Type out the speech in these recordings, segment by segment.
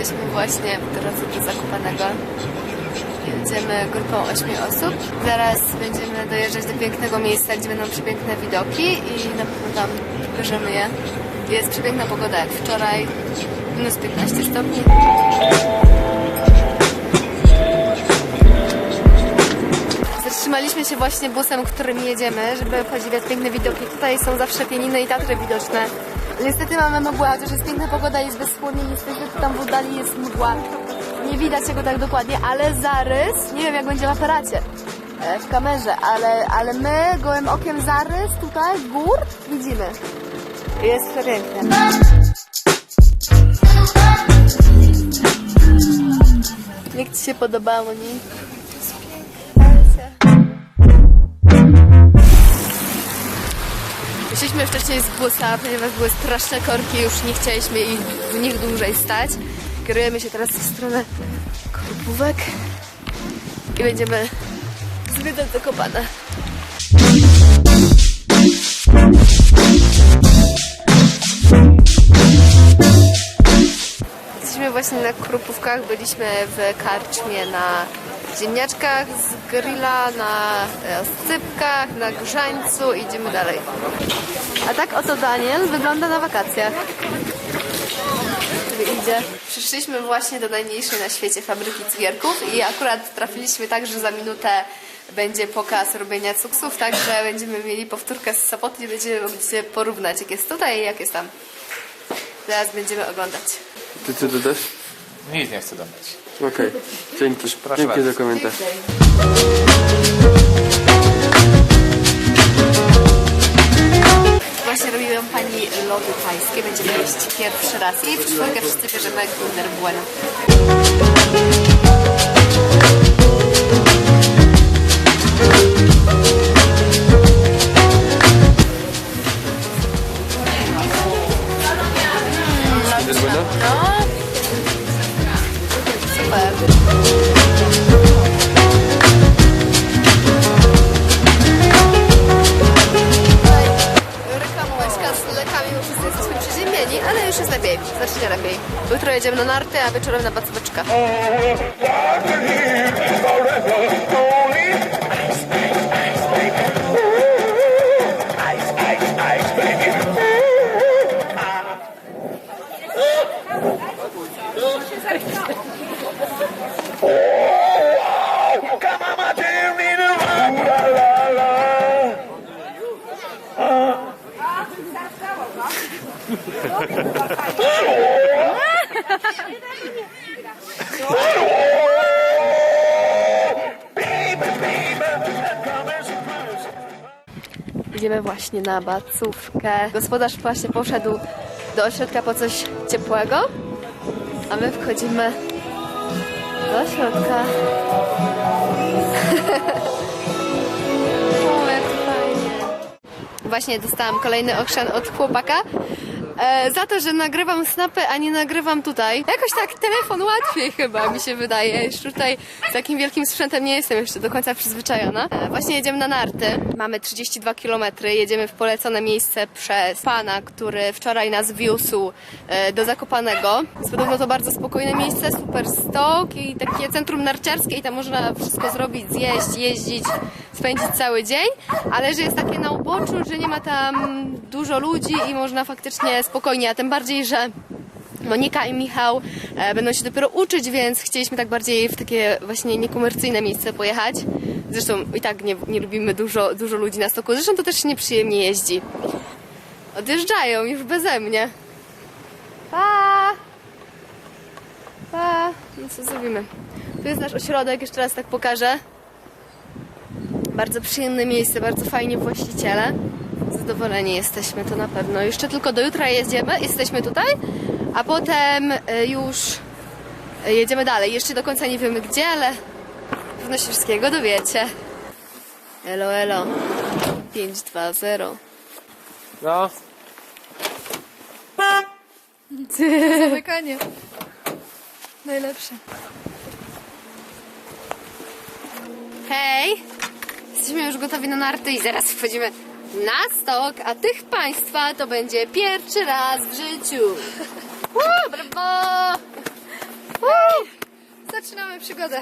Jesteśmy właśnie w drodze do Zakopanego. Jedziemy grupą 8 osób. Zaraz będziemy dojeżdżać do pięknego miejsca, gdzie będą przepiękne widoki i na pewno tam pokażemy je. Jest przepiękna pogoda jak wczoraj, minus 15 stopni. Zatrzymaliśmy się właśnie busem, którym jedziemy, żeby podziwiać piękne widoki. Tutaj są zawsze pieniny i tatry widoczne. Niestety mamy mgłę, chociaż jest piękna pogoda, jest bezchłonnie, niestety tam w oddali jest mgła. Nie widać tego tak dokładnie, ale zarys, nie wiem jak będzie w aparacie, e, w kamerze, ale, ale my gołym okiem zarys tutaj, gór, widzimy. Jest przepięknie. Jak Ci się podobało, nie? Wyszliśmy wcześniej z busa, ponieważ były straszne korki, już nie chcieliśmy ich w nich dłużej stać. Kierujemy się teraz w stronę Korpówek i będziemy zwiedzać Zakopane. Jesteśmy właśnie na Krupówkach, byliśmy w karczmie na ziemniaczkach z grilla, na e, oscypkach, na grzańcu i idziemy dalej. A tak oto Daniel wygląda na wakacjach. Idzie. Przyszliśmy właśnie do najmniejszej na świecie fabryki cukierków i akurat trafiliśmy tak, że za minutę będzie pokaz robienia cuksów, także będziemy mieli powtórkę z Sopoty i będziemy mogli się porównać, jak jest tutaj i jak jest tam. Teraz będziemy oglądać. Ty co dodasz? Nic nie chcę dodać. Okej, dzięki. Proszę Dzięki bardzo. za komentarz. Właśnie robiłam pani lody tajskie, będziemy jeść pierwszy raz i w czwórkę wszyscy bierzemy Kinder Bueno. Już jest lepiej, znacznie lepiej. Jutro jedziemy na narty, a wieczorem na bacóweczkę. Idziemy właśnie na bacówkę. Gospodarz właśnie poszedł do ośrodka po coś ciepłego, a my wchodzimy do środka. o, jak fajnie. Właśnie dostałam kolejny ochrzan od chłopaka. E, za to, że nagrywam snapy, a nie nagrywam tutaj. Jakoś tak telefon łatwiej chyba mi się wydaje. Już tutaj z takim wielkim sprzętem nie jestem jeszcze do końca przyzwyczajona. E, właśnie jedziemy na narty. Mamy 32 km. Jedziemy w polecone miejsce przez pana, który wczoraj nas wiózł e, do Zakopanego. Jest podobno to bardzo spokojne miejsce, super stok i takie centrum narciarskie i tam można wszystko zrobić, zjeść, jeździć, spędzić cały dzień, ale że jest takie na uboczu, że nie ma tam dużo ludzi i można faktycznie spokojnie, a tym bardziej, że Monika i Michał e, będą się dopiero uczyć, więc chcieliśmy tak bardziej w takie właśnie niekomercyjne miejsce pojechać. Zresztą i tak nie, nie lubimy dużo, dużo ludzi na stoku, zresztą to też się nieprzyjemnie jeździ. Odjeżdżają już beze mnie. Pa! Pa! No co zrobimy? Tu jest nasz ośrodek, jeszcze raz tak pokażę. Bardzo przyjemne miejsce, bardzo fajnie właściciele. Zadowoleni jesteśmy, to na pewno. Jeszcze tylko do jutra jedziemy, jesteśmy tutaj, a potem y, już y, jedziemy dalej. Jeszcze do końca nie wiemy gdzie, ale pewno się wszystkiego dowiecie. Elo, elo. 5-2-0. No, Zamykanie. Najlepsze. Hej! Jesteśmy już gotowi na narty i zaraz wchodzimy na stok, a tych Państwa to będzie pierwszy raz w życiu. Woo, brawo! Zaczynamy przygodę.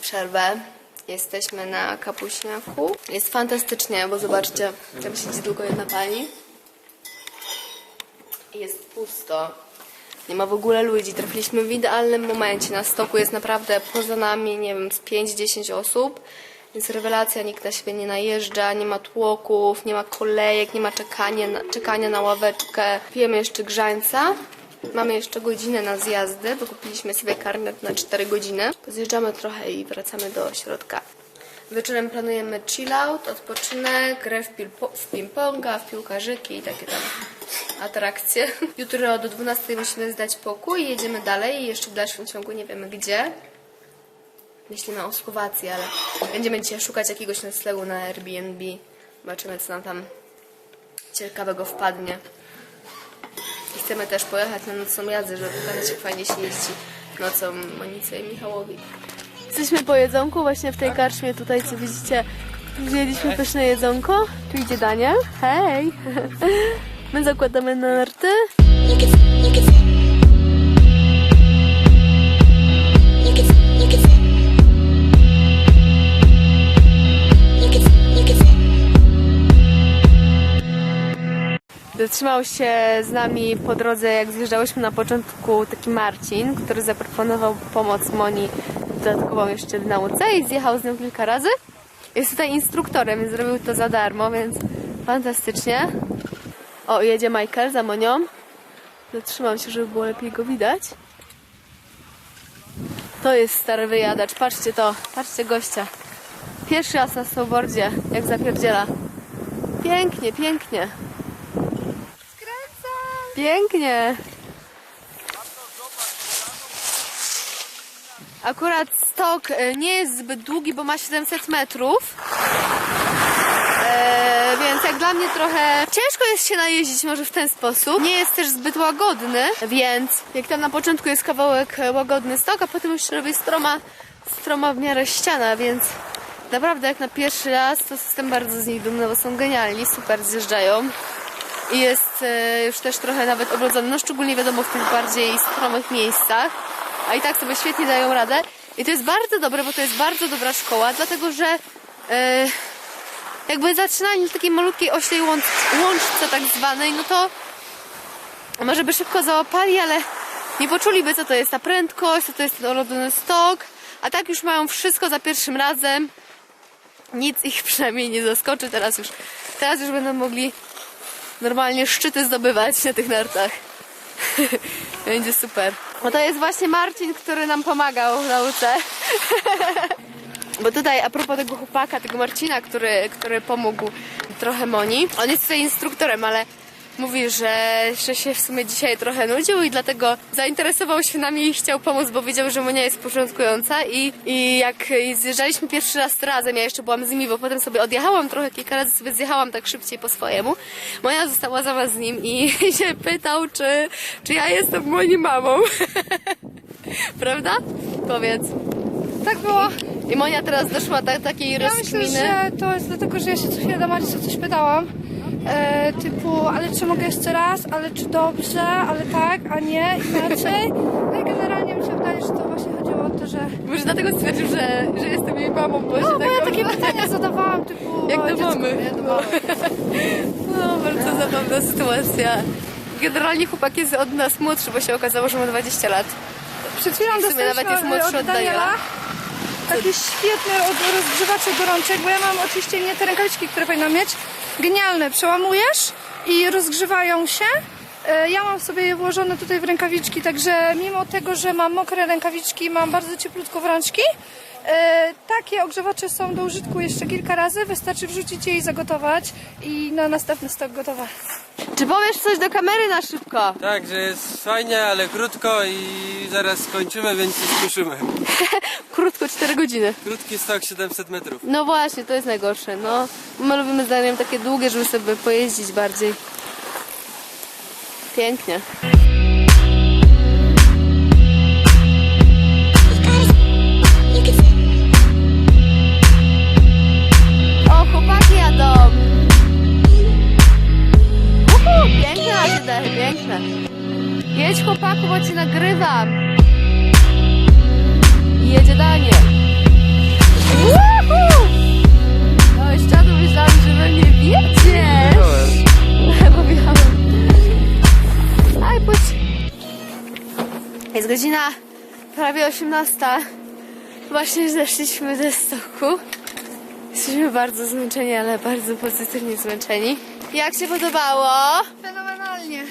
Przerwę. Jesteśmy na kapuśniaku. Jest fantastycznie, bo zobaczcie, tam siedzi tylko jedna pani. Jest pusto. Nie ma w ogóle ludzi. Trafiliśmy w idealnym momencie. Na stoku jest naprawdę poza nami, nie wiem, z 5-10 osób. Więc rewelacja, nikt na siebie nie najeżdża, nie ma tłoków, nie ma kolejek, nie ma czekania na, czekania na ławeczkę. Pijemy jeszcze grzańca. Mamy jeszcze godzinę na zjazdy, bo kupiliśmy sobie karnet na 4 godziny. Zjeżdżamy trochę i wracamy do środka. Wieczorem planujemy chill out, odpoczynek, grę w, w ping-ponga, w piłkarzyki i takie tam atrakcje. Jutro do 12 musimy zdać pokój, jedziemy dalej i jeszcze w dalszym ciągu nie wiemy gdzie. Myślimy o Słowacji, ale będziemy dzisiaj szukać jakiegoś noclegu na Airbnb. Zobaczymy, co nam tam ciekawego wpadnie. Chcemy też pojechać na nocną jazdę, żeby pokazać, jak fajnie się jeździ nocą Monice i Michałowi. Jesteśmy po jedzonku, właśnie w tej karczmie tutaj, co widzicie, wzięliśmy pyszne jedzonko. Tu idzie Daniel. Hej! My zakładamy na narty. Zatrzymał się z nami po drodze, jak zjeżdżałyśmy na początku, taki Marcin, który zaproponował pomoc Moni dodatkową jeszcze w nauce i zjechał z nią kilka razy. Jest tutaj instruktorem, więc zrobił to za darmo, więc fantastycznie. O, jedzie Michael za Monią. Zatrzymam się, żeby było lepiej go widać. To jest stary wyjadacz, patrzcie to, patrzcie gościa. Pierwszy raz na snowboardzie, jak zapierdziela. Pięknie, pięknie. Pięknie. Akurat stok e, nie jest zbyt długi, bo ma 700 metrów. E, więc jak dla mnie trochę ciężko jest się najeździć może w ten sposób. Nie jest też zbyt łagodny, więc jak tam na początku jest kawałek e, łagodny stok, a potem już robi stroma, stroma w miarę ściana, więc naprawdę jak na pierwszy raz to jestem bardzo z nich dumna, bo są genialni, super zjeżdżają jest e, już też trochę nawet obrodzony, no szczególnie wiadomo w tych bardziej stromych miejscach, a i tak sobie świetnie dają radę. I to jest bardzo dobre, bo to jest bardzo dobra szkoła, dlatego że e, jakby zaczynali na takiej malutkiej oślej łącz, łączce tak zwanej, no to może by szybko załapali, ale nie poczuliby co to jest ta prędkość, co to jest ten orodzony stok, a tak już mają wszystko za pierwszym razem. Nic ich przynajmniej nie zaskoczy, teraz już, teraz już będą mogli normalnie szczyty zdobywać na tych nartach. Będzie super. Bo to jest właśnie Marcin, który nam pomagał w nauce. Bo tutaj a propos tego chłopaka, tego Marcina, który, który pomógł trochę Moni. On jest tutaj instruktorem, ale mówi, że, że się w sumie dzisiaj trochę nudził i dlatego zainteresował się nami i chciał pomóc, bo wiedział, że Monia jest początkująca i, i jak zjeżdżaliśmy pierwszy raz razem, ja jeszcze byłam z nimi, bo potem sobie odjechałam trochę, kilka razy sobie zjechałam tak szybciej po swojemu. Moja została zamiast z nim i się pytał, czy, czy ja jestem Moni mamą. Prawda? Powiedz. Tak było. I Monia teraz doszła do takiej Ja myślę, rozkminy. że to jest dlatego, że ja się co chwilę do Marysi o coś pytałam. E, typu, ale czy mogę jeszcze raz, ale czy dobrze, ale tak, a nie, inaczej. No i generalnie mi się wydaje, że to właśnie chodziło o to, że... Może dlatego stwierdził, że, że jestem jej mamą, bo się No, bo ja tak takie pytania zadawałam, typu... Jak do mamy. nie, do mamy. No, bardzo zabawna sytuacja. Generalnie chłopak jest od nas młodszy, bo się okazało, że ma 20 lat. Przed chwilą w sumie dostaliśmy nawet jest młodszy od Daniela. Taki świetny od rozgrzewaczy gorączek, bo ja mam oczywiście nie te rękawiczki, które powinnam mieć. Genialne, przełamujesz i rozgrzewają się. E, Ja mam sobie je włożone tutaj w rękawiczki, także mimo tego, że mam mokre rękawiczki, mam bardzo cieplutko w rączki E, takie ogrzewacze są do użytku jeszcze kilka razy. Wystarczy wrzucić je i zagotować i na następny stok gotowe. Czy powiesz coś do kamery na szybko? Tak, że jest fajnie, ale krótko i zaraz skończymy, więc się spieszymy. Krótko, 4 godziny. Krótki stok 700 metrów. No właśnie, to jest najgorsze. No, my lubimy zdaniem takie długie, żeby sobie pojeździć bardziej. Pięknie. Nagrywam. Jedzie Daniel. Uhu! No jeszcze tu myślałam, że we mnie. Bo miałem. Aj, pójdź. Jest godzina prawie 18. Właśnie zeszliśmy ze stoku. Jesteśmy bardzo zmęczeni, ale bardzo pozytywnie zmęczeni. Jak się podobało? Fenomenalnie.